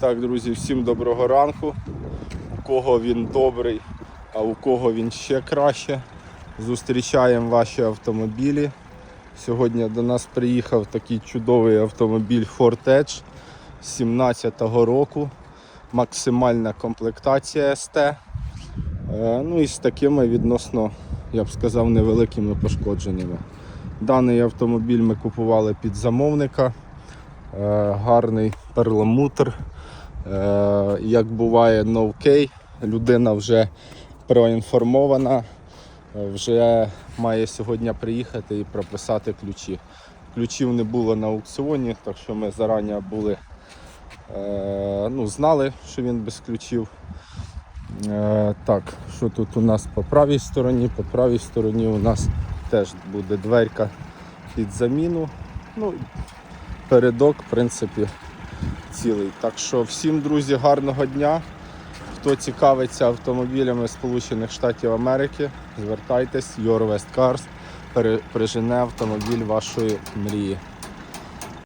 Так, друзі, всім доброго ранку. У кого він добрий, а у кого він ще краще. Зустрічаємо ваші автомобілі. Сьогодні до нас приїхав такий чудовий автомобіль Ford Edge 17-го року. Максимальна комплектація СТ. Е, Ну і з такими відносно, я б сказав, невеликими пошкодженнями. Даний автомобіль ми купували під замовника. Е, Гарний перламутр. Е, Як буває no людина вже проінформована, вже має сьогодні приїхати і прописати ключі. Ключів не було на аукціоні, так що ми зарані були, е, ну, знали, що він без ключів. Так, що тут у нас по правій стороні? По правій стороні у нас теж буде дверка під заміну. Ну, передок, в принципі, цілий. Так що всім, друзі, гарного дня. Хто цікавиться автомобілями Сполучених Штатів Америки, звертайтесь, Your West Cars прижене автомобіль вашої мрії.